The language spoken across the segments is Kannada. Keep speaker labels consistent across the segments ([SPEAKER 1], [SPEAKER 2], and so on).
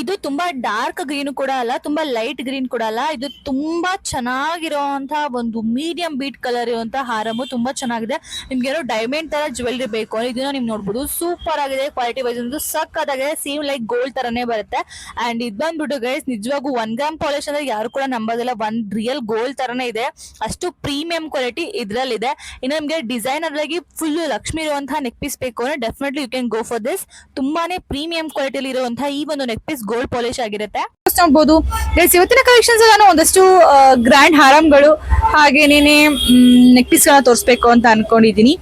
[SPEAKER 1] ಇದು ತುಂಬಾ ಡಾರ್ಕ್ ಗ್ರೀನ್ ಕೂಡ ಅಲ್ಲ, ತುಂಬಾ ಲೈಟ್ ಗ್ರೀನ್ ಕೂಡ ಅಲ್ಲ. ಇದು ತುಂಬಾ ಚೆನ್ನಾಗಿರುವಂತಹ ಒಂದು ಮೀಡಿಯಂ ಬೀಟ್ ಕಲರ್ ಇರುವಂತಹ ಹಾರಮು ತುಂಬಾ ಚೆನ್ನಾಗಿದೆ. ನಿಮ್ಗೆ ಏನೋ ಡೈಮಂಡ್ ತರ ಜ್ಯುವೆಲ್ರಿ ಬೇಕು. ಇದನ್ನ ನೀವು ನೋಡ್ಬೋದು. ಸೂಪರ್ ಆಗಿದೆ. ಕ್ವಾಲಿಟಿ ವೈಸ್ ಒಂದು ಸಕ್ಕತ್ತಾಗಿದೆ ಸೇಮ್ ಲೈಕ್ ಗೋಲ್ಡ್ ತರನೇ ಬರುತ್ತೆ. ಅಂಡ್ ಇದು ಬಂದ್ಬಿಟ್ಟು ಗೈಸ್ ನಿಜವಾಗೂ ಒನ್ ಗ್ರಾಮ್ ಪಾಲಿಶ್ ಅಂದ್ರೆ ಯಾರು ಕೂಡ ನಂಬೋದಿಲ್ಲ. ಒಂದ್ ರಿಯಲ್ ಗೋಲ್ಡ್ ತರನೇ ಇದೆ. ಅಷ್ಟು ಪ್ರೀಮಿಯಂ ಕ್ವಾಲಿಟಿ ಇದ್ರಲ್ಲಿದೆ. ಇನ್ನು ನಿಮ್ಗೆ ಡಿಸೈನರ್ ಆಗಿ ಫುಲ್ ಲಕ್ಷ್ಮಿ ಇರುವಂತಹ ನೆಕ್ ಪೀಸ್ ಬೇಕು ಅಂದ್ರೆ definitely you can go for this ತುಂಬಾನೇ ಪ್ರೀಮಿಯಂ ಕ್ವಾಲಿಟಿಯಲ್ಲಿ ಇರುವಂತಹ ಈ ಒಂದು ನೆಕ್ ಪೀಸ್ ಗೋಲ್ಡ್ ಪಾಲಿಶ್ ಆಗಿರುತ್ತೆ.
[SPEAKER 2] ನೋಡ್ಬೋದು ಗೈಸ್ ಇವತ್ತಿನ ಕಲೆಕ್ಷನ್ಸ್ ನಾನು ಒಂದಷ್ಟು ಗ್ರ್ಯಾಂಡ್ ಹಾರಂಗಳು ಹಾಗೇನೇನೆ ನೆಕ್ ಪೀಸ್ ಗಳನ್ನ ತೋರಿಸ್ಬೇಕು ಅಂತ ಅನ್ಕೊಂಡಿದೀನಿ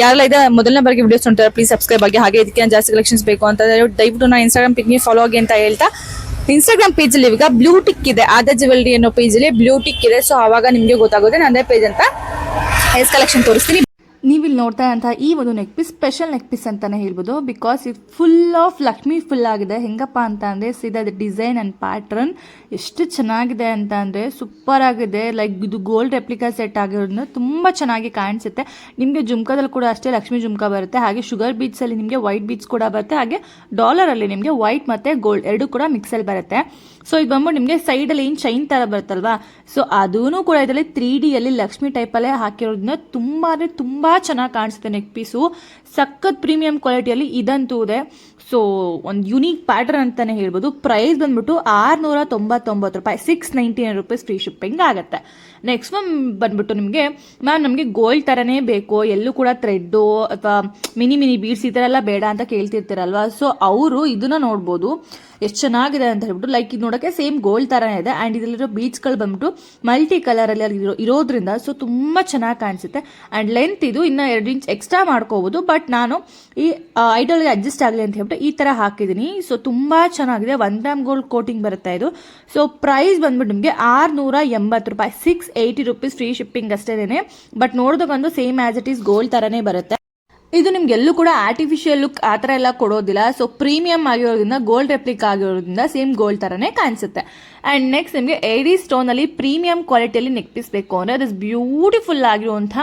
[SPEAKER 2] ಯಾರೆಲ್ಲ ಇದೆ, ಮೊದಲನೇ ಬಾರಿಗೆ ವಿಡಿಯೋಸ್ ನೋಡ್ತಾರೆ ಪ್ಲೀಸ್ ಸಬ್ಸ್ಕ್ರೈಬ್ ಆಗಿ. ಹಾಗೆ ಇದಕ್ಕೆ ಜಾಸ್ತಿ ಕಲೆಕ್ಷನ್ಸ್ ಬೇಕು ಅಂತ ದಯವಿಟ್ಟು ನಾ ಇನ್ಸ್ಟಾಗ್ರಾಮ್ ಪೇಜ್ಗೆ ಫಾಲೋ ಆಗಿ ಅಂತ ಹೇಳ್ತಾ. ಇನ್ಸ್ಟಾಗ್ರಾಮ್ ಪೇಜ್ ಅಲ್ಲಿ ಈಗ ಬ್ಲೂ ಟಿಕ್ ಇದೆ. ಆದ ಜುವೆಲ್ರಿ ಅನ್ನೋ ಪೇಜ್ ಅಲ್ಲಿ ಬ್ಲೂ ಟಿಕ್ ಇದೆ. ಸೊ ಅವಾಗ ನಿಮಗೆ ಗೊತ್ತಾಗುತ್ತೆ ನಂದೇ ಪೇಜ್ ಅಂತ. ಐಸ್ ಕಲೆಕ್ಷನ್ ತೋರಿಸ್ತೀನಿ.
[SPEAKER 3] ನೀವಿಲ್ಲಿ ನೋಡ್ತಾ ಇರೋಂಥ ಈ ಒಂದು neck piece special neck piece ಅಂತಾನೆ ಹೇಳ್ಬೋದು. ಬಿಕಾಸ್ ಇದು ಫುಲ್ ಆಫ್ ಲಕ್ಷ್ಮಿ ಫುಲ್ ಆಗಿದೆ. ಹೆಂಗಪ್ಪ ಅಂತ ಅಂದರೆ ಸೀದಾ ಡಿಸೈನ್ ಆ್ಯಂಡ್ ಪ್ಯಾಟ್ರನ್ ಎಷ್ಟು ಚೆನ್ನಾಗಿದೆ ಅಂತ ಅಂದರೆ ಸೂಪರ್ ಆಗಿದೆ. ಲೈಕ್ ಇದು ಗೋಲ್ಡ್ ರೆಪ್ಲಿಕಾ ಸೆಟ್ ಆಗಿರೋದ್ರಿಂದ ತುಂಬ ಚೆನ್ನಾಗಿ ಕಾಣಿಸುತ್ತೆ. ನಿಮಗೆ ಜುಮ್ಕಾದಲ್ಲಿ ಕೂಡ ಅಷ್ಟೇ ಲಕ್ಷ್ಮಿ ಜುಮ್ಕಾ ಬರುತ್ತೆ. ಹಾಗೆ ಶುಗರ್ ಬೀಟ್ಸಲ್ಲಿ ನಿಮಗೆ ವೈಟ್ ಬೀಚ್ ಕೂಡ ಬರುತ್ತೆ. ಹಾಗೆ ಡಾಲರಲ್ಲಿ ನಿಮಗೆ ವೈಟ್ ಮತ್ತು ಗೋಲ್ಡ್ ಎರಡು ಕೂಡ ಮಿಕ್ಸಲ್ಲಿ ಬರುತ್ತೆ. ಸೊ ಇದು ಬಂದ್ಬಿಟ್ಟು ನಿಮಗೆ ಸೈಡಲ್ಲಿ ಏನು ಚೈನ್ ಥರ ಬರುತ್ತಲ್ವಾ? ಸೊ ಅದೂ ಕೂಡ ಇದರಲ್ಲಿ ತ್ರೀ ಡಿಯಲ್ಲಿ ಲಕ್ಷ್ಮಿ ಟೈಪಲ್ಲೇ ಹಾಕಿರೋದ್ರಿಂದ ತುಂಬ ಅಂದರೆ ತುಂಬ ಚೆನ್ನಾಗಿ ಕಾಣಿಸುತ್ತೆ ನೆಕ್ ಪೀಸು ಸಖತ್ ಪ್ರೀಮಿಯಂ ಕ್ವಾಲಿಟಿಯಲ್ಲಿ ಇದಂತೂ ಇದೆ. ಸೊ ಒಂದು ಯುನೀಕ್ ಪ್ಯಾಟರ್ನ್ ಅಂತಲೇ ಹೇಳ್ಬೋದು. ಪ್ರೈಸ್ ಬಂದ್ಬಿಟ್ಟು ಆರುನೂರ ತೊಂಬತ್ತೊಂಬತ್ತು ರೂಪಾಯಿ six ninety nine rupees free shipping ಆಗುತ್ತೆ. ನೆಕ್ಸ್ಟ್ ಒನ್ ಬಂದ್ಬಿಟ್ಟು ನಿಮಗೆ ಮ್ಯಾಮ್ ನಮಗೆ ಗೋಲ್ಡ್ ಥರನೇ ಬೇಕು, ಎಲ್ಲೂ ಕೂಡ ಥ್ರೆಡ್ಡು ಅಥವಾ ಮಿನಿ ಮಿನಿ ಬೀಡ್ಸ್ ಈ ಥರ ಎಲ್ಲ ಬೇಡ ಅಂತ ಕೇಳ್ತಿರ್ತೀರಲ್ವಾ? ಸೊ ಅವರು ಇದನ್ನ ನೋಡ್ಬೋದು, ಎಷ್ಟು ಚೆನ್ನಾಗಿದೆ ಅಂತ ಹೇಳ್ಬಿಟ್ಟು ಲೈಕ್ ಇದು ನೋಡೋಕ್ಕೆ ಸೇಮ್ ಗೋಲ್ಡ್ ಥರನೇ ಇದೆ ಆ್ಯಂಡ್ ಇದರಲ್ಲಿರೋ ಬೀಚ್ಗಳು ಬಂದ್ಬಿಟ್ಟು ಮಲ್ಟಿ ಕಲರಲ್ಲಿ ಇರೋ ಇರೋದ್ರಿಂದ ಸೊ ತುಂಬ ಚೆನ್ನಾಗಿ ಕಾಣಿಸುತ್ತೆ. ಆ್ಯಂಡ್ ಲೆಂತ್ ಇದು ಇನ್ನು ಎರಡು ಇಂಚ್ ಎಕ್ಸ್ಟ್ರಾ ಮಾಡ್ಕೋಬೋದು ಬಟ್ ನಾನು ಈ ಐಡಲ್ಗೆ ಅಡ್ಜಸ್ಟ್ ಆಗಲಿ ಅಂತ ಹೇಳ್ಬಿಟ್ಟು ಈ ಥರ ಹಾಕಿದ್ದೀನಿ. ಸೊ ತುಂಬ ಚೆನ್ನಾಗಿದೆ. ಒನ್ ಗ್ರಾಮ್ ಗೋಲ್ಡ್ ಕೋಟಿಂಗ್ ಬರುತ್ತೆ ಇದು. ಸೊ ಪ್ರೈಸ್ ಬಂದ್ಬಿಟ್ಟು ನಿಮಗೆ ಆರುನೂರ ಎಂಬತ್ತು ರೂಪಾಯಿ six eighty rupees free shipping ಅಷ್ಟೇನೆ but ನೋಡೋದಕ್ಕೊಂದು same as it is gold ಥರನೇ ಬರುತ್ತೆ. ಇದು ನಿಮ್ಗೆಲ್ಲೂ ಕೂಡ ಆರ್ಟಿಫಿಷಿಯಲ್ ಲುಕ್ ಆ ಥರ ಎಲ್ಲ ಕೊಡೋದಿಲ್ಲ. ಸೊ ಪ್ರೀಮಿಯಂ ಆಗಿರೋದ್ರಿಂದ ಗೋಲ್ಡ್ ರೆಪ್ಲಿಕ್ ಆಗಿರೋದ್ರಿಂದ ಸೇಮ್ ಗೋಲ್ಡ್ ಥರನೇ ಕಾಣಿಸುತ್ತೆ. ಆ್ಯಂಡ್ ನೆಕ್ಸ್ಟ್ ನಿಮಗೆ ಏಡಿ ಸ್ಟೋನಲ್ಲಿ ಪ್ರೀಮಿಯಂ ಕ್ವಾಲಿಟಿಯಲ್ಲಿ ನೆಕ್ ಪೀಸ್ ಬೇಕು ಅಂದರೆ ಅದು ಬ್ಯೂಟಿಫುಲ್ ಆಗಿರುವಂಥ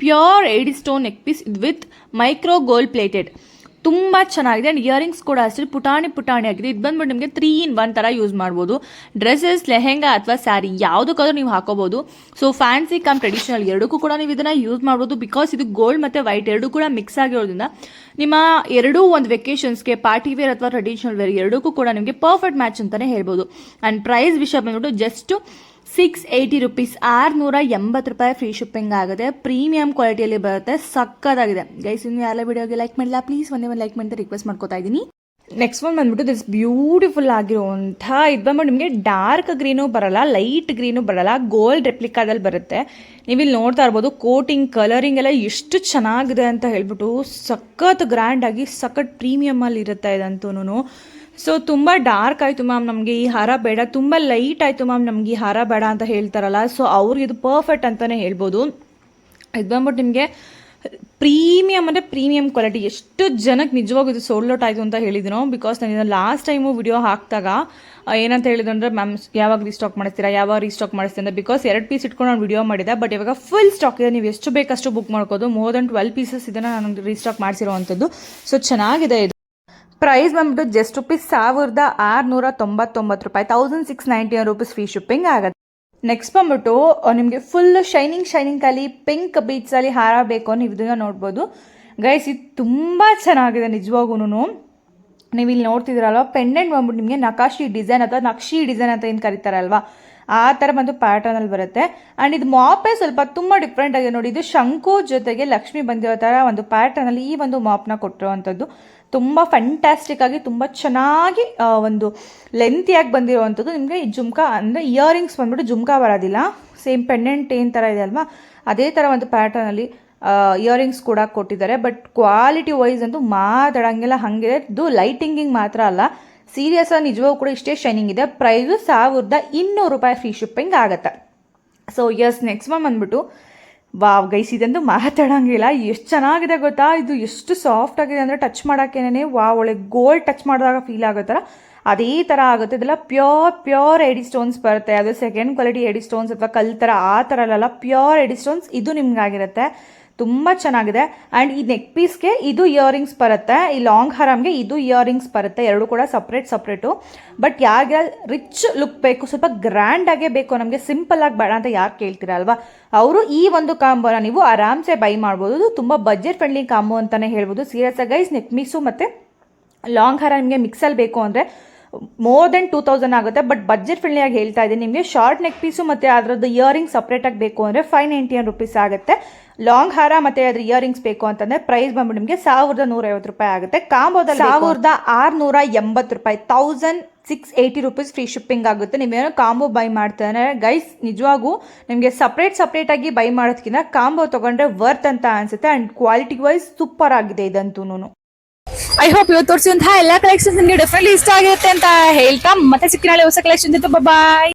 [SPEAKER 3] pure A D stone neck piece with micro gold plated ತುಂಬ ಚೆನ್ನಾಗಿದೆ. ಆ್ಯಂಡ್ ಇಯರಿಂಗ್ಸ್ ಕೂಡ ಅಷ್ಟೇ ಪುಟಾಣಿ ಪುಟಾಣಿ ಆಗಿದೆ. ಇದು ಬಂದ್ಬಿಟ್ಟು ನಿಮಗೆ ತ್ರೀ ಇನ್ ಒನ್ ಥರ ಯೂಸ್ ಮಾಡ್ಬೋದು. ಡ್ರೆಸ್ಸಸ್ ಲೆಹೆಂಗಾ ಅಥವಾ ಸ್ಯಾರಿ ಯಾವುದಕ್ಕಾದ್ರೂ ನೀವು ಹಾಕೋಬಹುದು ಸೊ ಫ್ಯಾನ್ಸಿ ಕಮ್ ಟ್ರೆಡಿಷನಲ್ ಎರಡಕ್ಕೂ ಕೂಡ ನೀವು ಇದನ್ನು ಯೂಸ್ ಮಾಡ್ಬೋದು. ಬಿಕಾಸ್ ಇದು ಗೋಲ್ಡ್ ಮತ್ತು ವೈಟ್ ಎರಡೂ ಕೂಡ ಮಿಕ್ಸ್ ಆಗಿರೋದ್ರಿಂದ ನಿಮ್ಮ ಎರಡೂ ಒಂದು ವೆಕೇಷನ್ಸ್ಗೆ ಪಾರ್ಟಿ ವೇರ್ ಅಥವಾ ಟ್ರೆಡಿಷನಲ್ ವೇರ್ ಎರಡಕ್ಕೂ ಕೂಡ ನಿಮಗೆ ಪರ್ಫೆಕ್ಟ್ ಮ್ಯಾಚ್ ಅಂತಲೇ ಹೇಳ್ಬೋದು. ಆ್ಯಂಡ್ ಪ್ರೈಸ್ ವಿಷಯ ಬಂದ್ಬಿಟ್ಟು ಜಸ್ಟ್ ಸಿಕ್ಸ್ ಏಯ್ಟಿ ರುಪೀಸ್ ಆರುನೂರ ಎಂಬತ್ತು ರೂಪಾಯಿ ಫ್ರೀ ಶಿಪ್ಪಿಂಗ್ ಆಗುತ್ತೆ. ಪ್ರೀಮಿಯಂ ಕ್ವಾಲಿಟಿಯಲ್ಲಿ ಬರುತ್ತೆ. ಸಕ್ಕತ್ತಾಗಿದೆ. ಗೈಸ್ ಇನ್ನು ಯಾರ ವಿಡಿಯೋಗೆ ಲೈಕ್ ಮಾಡಿಲ್ಲ ಪ್ಲೀಸ್ ಒಂದೇ ಒಂದು ಲೈಕ್ ಮಾಡಿ ರಿಕ್ವೆಸ್ಟ್ ಮಾಡ್ಕೋತಾ ಇದ್ದೀನಿ. ನೆಕ್ಸ್ಟ್ ಒನ್ ಬಂದ್ಬಿಟ್ಟು ದಿಸ್ ಬ್ಯೂಟಿಫುಲ್ ಆಗಿರುವಂಥ ಇದು ಬಂದ್ಬಿಟ್ಟು ನಿಮಗೆ ಡಾರ್ಕ್ ಗ್ರೀನು ಬರಲ್ಲ ಲೈಟ್ ಗ್ರೀನು ಬರಲ್ಲ ಗೋಲ್ಡ್ ರೆಪ್ಲಿಕಾದಲ್ಲಿ ಬರುತ್ತೆ. ನೀವು ಇಲ್ಲಿ ನೋಡ್ತಾ ಇರ್ಬೋದು ಕೋಟಿಂಗ್ ಕಲರಿಂಗ್ ಎಲ್ಲ ಎಷ್ಟು ಚೆನ್ನಾಗಿದೆ ಅಂತ ಹೇಳ್ಬಿಟ್ಟು ಸಖತ್ ಗ್ರ್ಯಾಂಡ್ ಆಗಿ ಸಖತ್ ಪ್ರೀಮಿಯಮಲ್ಲಿ ಇರುತ್ತೆ ಇದಂತೂ ಸೊ ತುಂಬ ಡಾರ್ಕ್ ಆಯಿತು ಮ್ಯಾಮ್ ನಮಗೆ ಈ ಹಾರ ಬೇಡ. ತುಂಬ ಲೈಟ್ ಆಯಿತು ಮ್ಯಾಮ್ ನಮಗೆ ಈ ಹಾರ ಬೇಡ ಅಂತ ಹೇಳ್ತಾರಲ್ಲ. ಸೊ ಅವ್ರಿಗೆ ಇದು ಪರ್ಫೆಕ್ಟ್ ಅಂತಲೇ ಹೇಳ್ಬೋದು. ಇದು ಬಂದ್ಬಿಟ್ಟು ನಿಮಗೆ ಪ್ರೀಮಿಯಂ ಅಂದರೆ ಪ್ರೀಮಿಯಂ ಕ್ವಾಲಿಟಿ ಎಷ್ಟು ಜನಕ್ಕೆ ನಿಜವಾಗೂ ಇದು ಸೋಲ್ಡ್ ಆಯಿತು ಅಂತ ಹೇಳಿದ್ರು. ಬಿಕಾಸ್ ನಾನು ಇದನ್ನು ಲಾಸ್ಟ್ ಟೈಮು ವಿಡಿಯೋ ಹಾಕಿದಾಗ ಏನಂತ ಹೇಳಿದ್ರು ಅಂದರೆ ಮ್ಯಾಮ್ ಯಾವಾಗ ರೀಸ್ಟಾಕ್ ಮಾಡಿಸ್ತೀರಾ, ಯಾವಾಗ ರೀಸ್ಟಾಕ್ ಮಾಡಿಸ್ತೀನಿ ಅಂತ. ಬಿಕಾಸ್ ಎರಡು ಪೀಸ್ ಇಟ್ಕೊಂಡು ನಾನು ವಿಡಿಯೋ ಮಾಡಿದೆ ಬಟ್ ಇವಾಗ ಫುಲ್ ಸ್ಟಾಕ್ ಇದೆ. ನೀವು ಎಷ್ಟು ಬೇಕಷ್ಟು ಬುಕ್ ಮಾಡ್ಕೋದು ಮೋರ್ ದನ್ ಟ್ವೆಲ್ ಪೀಸಸ್ ಇದನ್ನು ನಾನು ರೀಸ್ಟಾಕ್ ಮಾಡಿಸಿರುವಂಥದ್ದು. ಸೊ ಚೆನ್ನಾಗಿದೆ ಇದು. ಪ್ರೈಸ್ ಬಂದ್ಬಿಟ್ಟು ಜಸ್ಟ್ ರುಪೀಸ್ ಸಾವಿರದ ಆರುನೂರ ತೊಂಬತ್ತೊಂಬತ್ತು ರೂಪಾಯಿ thousand six ninety rupees free shipping ಆಗುತ್ತೆ. ನೆಕ್ಸ್ಟ್ ಬಂದ್ಬಿಟ್ಟು ನಿಮಗೆ ಫುಲ್ ಶೈನಿಂಗ್ ಶೈನಿಂಗ್ ಅಲ್ಲಿ ಪಿಂಕ್ ಬೀಟ್ಸಲ್ಲಿ ಹಾರ ಬೇಕು ನೀವು ಇದನ್ನ ನೋಡ್ಬೋದು. ಗೈಸ್ ಇದು ತುಂಬ ಚೆನ್ನಾಗಿದೆ ನಿಜವಾಗೂ ನೀವು ಇಲ್ಲಿ ನೋಡ್ತಿದ್ದೀರಲ್ವ ಪೆಂಡೆಂಟ್ ಬಂದ್ಬಿಟ್ಟು ನಿಮಗೆ ನಕಾಶಿ ಡಿಸೈನ್ ಅಥವಾ ನಕ್ಷಿ ಡಿಸೈನ್ ಅಂತ ಏನು ಕರೀತಾರಲ್ವಾ? ಆ ಥರ ಬಂದು ಪ್ಯಾಟರ್ನಲ್ಲಿ ಬರುತ್ತೆ. ಆ್ಯಂಡ್ ಇದು ಮಾಪೇ ಸ್ವಲ್ಪ ತುಂಬ ಡಿಫ್ರೆಂಟ್ ಆಗಿದೆ ನೋಡಿ. ಇದು ಶಂಕು ಜೊತೆಗೆ ಲಕ್ಷ್ಮಿ ಬಂದಿರೋ ಥರ ಒಂದು ಪ್ಯಾಟರ್ನಲ್ಲಿ ಈ ಒಂದು ಮಾಪ್ನ ಕೊಟ್ಟಿರುವಂಥದ್ದು. ತುಂಬ ಫ್ಯಾಂಟಾಸ್ಟಿಕ್ ಆಗಿ, ತುಂಬ ಚೆನ್ನಾಗಿ ಒಂದು ಲೆಂತಿಯಾಗಿ ಬಂದಿರುವಂಥದ್ದು. ನಿಮಗೆ ಈ ಜುಮ್ಕಾ ಅಂದರೆ ಇಯರಿಂಗ್ಸ್ ಬಂದ್ಬಿಟ್ಟು ಜುಮ್ಕಾ ಬರೋದಿಲ್ಲ. ಸೇಮ್ ಪೆಂಡೆಂಟ್ ಏನು ಥರ ಇದೆ ಅಲ್ವಾ? ಅದೇ ಥರ ಒಂದು ಪ್ಯಾಟರ್ನಲ್ಲಿ ಇಯರಿಂಗ್ಸ್ ಕೂಡ ಕೊಟ್ಟಿದ್ದಾರೆ. ಬಟ್ ಕ್ವಾಲಿಟಿ ವೈಸ್ ಅಂತೂ ಮಾತಾಡೋಂಗಿಲ್ಲ ಹಾಗಿದೆ ಇದು ಲೈಟಿಂಗಿಂಗ್ ಮಾತ್ರ ಅಲ್ಲ. ಸೀರಿಯಸ್ ನಿಜವಾಗೂ ಕೂಡ ಇಷ್ಟೇ ಶೈನಿಂಗ್ ಇದೆ. ಪ್ರೈಸು ಸಾವಿರದ ಇನ್ನೂರು ರೂಪಾಯಿ ಫ್ರೀ ಶಿಪ್ಪಿಂಗ್ ಆಗುತ್ತೆ. ಸೊ ಎಸ್ ನೆಕ್ಸ್ಟ್ ಒನ್ ಬಂದ್ಬಿಟ್ಟು, ವಾವ್ ಗೈಸ್ ಇದಂತೂ ಮಾತಾಡೋಂಗಿಲ್ಲ. ಎಷ್ಟು ಚೆನ್ನಾಗಿದೆ ಗೊತ್ತಾ? ಇದು ಎಷ್ಟು ಸಾಫ್ಟ್ ಆಗಿದೆ ಅಂದರೆ ಟಚ್ ಮಾಡೋಕ್ಕೇನೆ ವಾವ್, ಒಳ್ಳೆ ಗೋಲ್ಡ್ ಟಚ್ ಮಾಡಿದಾಗ ಫೀಲ್ ಆಗೋ ಥರ ಅದೇ ಥರ ಆಗುತ್ತೆ. ಇದೆಲ್ಲ ಪ್ಯೂರ್ ಪ್ಯೂರ್ ಎಡಿ ಸ್ಟೋನ್ಸ್ ಬರುತ್ತೆ. ಅದು ಸೆಕೆಂಡ್ ಕ್ವಾಲಿಟಿ ಎಡಿ ಸ್ಟೋನ್ಸ್ ಅಥವಾ ಕಲ್ ಥರ ಆ ಥರ ಅಲ್ಲ ಪ್ಯೂರ್ ಎಡಿ ಸ್ಟೋನ್ಸ್ ಇದು ನಿಮ್ಗಾಗಿರುತ್ತೆ. ತುಂಬ ಚೆನ್ನಾಗಿದೆ. ಆ್ಯಂಡ್ ಈ ನೆಕ್ ಪೀಸ್ಗೆ ಇದು ಇಯರಿಂಗ್ಸ್ ಬರುತ್ತೆ. ಈ ಲಾಂಗ್ ಹರಾಮ್ಗೆ ಇದು ಇಯರಿಂಗ್ಸ್ ಬರುತ್ತೆ. ಎರಡು ಕೂಡ ಸಪ್ರೇಟ್ ಸಪ್ರೇಟು ಬಟ್ ಯಾರಿಗೆ ರಿಚ್ ಲುಕ್ ಬೇಕು, ಸ್ವಲ್ಪ ಗ್ರ್ಯಾಂಡ್ ಆಗೇ ಬೇಕು ನಮಗೆ ಸಿಂಪಲ್ ಆಗಿ ಬೇಡ ಅಂತ ಯಾರು ಕೇಳ್ತೀರ ಅಲ್ವಾ ಅವರು ಈ ಒಂದು ಕಾಂಬೋನ ನೀವು ಆರಾಮ್ಸೆ ಬೈ ಮಾಡ್ಬೋದು. ತುಂಬ ಬಜೆಟ್ ಫ್ರೆಂಡ್ಲಿ ಕಾಂಬೋ ಅಂತಲೇ ಹೇಳ್ಬೋದು. ಸೀರಿಯಸ್ ಗೈಸ್ ನೆಕ್ ಪೀಸು ಮತ್ತು ಲಾಂಗ್ ಹರಾಮ್ಗೆ ಮಿಕ್ಸಲ್ಲಿ ಬೇಕು ಅಂದರೆ ಮೋರ್ ದೆನ್ ಟೂ ತೌಸಂಡ್ ಆಗುತ್ತೆ ಬಟ್ ಬಜೆಟ್ ಫ್ರೆಂಡ್ಲಿ ಆಗಿ ಹೇಳ್ತಾ ಇದ್ದೀನಿ. ನಿಮಗೆ ಶಾರ್ಟ್ ನೆಕ್ ಪೀಸು ಮತ್ತು ಅದರದ್ದು ಇಯರಿಂಗ್ ಸಪ್ರೇಟಾಗಿ ಬೇಕು ಅಂದರೆ ಫೈವ್ ನೈಂಟಿ ಒನ್ ರುಪೀಸ್ ಆಗುತ್ತೆ. ಲಾಂಗ್ ಹಾರ ಮತ್ತು ಅದ್ರ ಇಯರಿಂಗ್ಸ್ ಬೇಕು ಅಂತಂದರೆ ಪ್ರೈಸ್ ಬಂದ್ಬಿಟ್ಟು ನಿಮಗೆ ಸಾವಿರದ ನೂರೈವತ್ತು ರೂಪಾಯಿ ಆಗುತ್ತೆ. ಕಾಂಬೋದಲ್ಲಿ ಸಾವಿರದ ಆರುನೂರ ಎಂಬತ್ತು ರೂಪಾಯಿ thousand six eighty rupees free shipping ಆಗುತ್ತೆ. ನೀವೇನೋ ಕಾಂಬೋ ಬೈ ಮಾಡ್ತಾರೆ ಗೈಸ್ ನಿಜವಾಗೂ ನಿಮಗೆ ಸಪ್ರೇಟ್ ಸಪ್ರೇಟಾಗಿ ಬೈ ಮಾಡೋದಕ್ಕಿಂತ ಕಾಂಬೋ ತೊಗೊಂಡ್ರೆ ವರ್ತ್ ಅಂತ ಅನಿಸುತ್ತೆ. ಆ್ಯಂಡ್ ಕ್ವಾಲಿಟಿ ವೈಸ್ ಸೂಪರ್ ಆಗಿದೆ ಇದಂತೂ
[SPEAKER 2] ಐ ಹೋಪ್ ಇವತ್ತು ತೋರಿಸಿದಂತಹ ಎಲ್ಲ ಕಲೆಕ್ಷನ್ಸ್ ನಿಮಗೆ ಡೆಫಿನೆಟ್ಲಿ ಇಷ್ಟ ಆಗಿರುತ್ತೆ ಅಂತ ಹೇಳ್ತಾ. ಮತ್ತೆ ಸಿಕ್ಕಿನಾಳೆ ಹೊಸ ಕಲೆಕ್ಷನ್ ಜೊತೆ ಬಾಯ್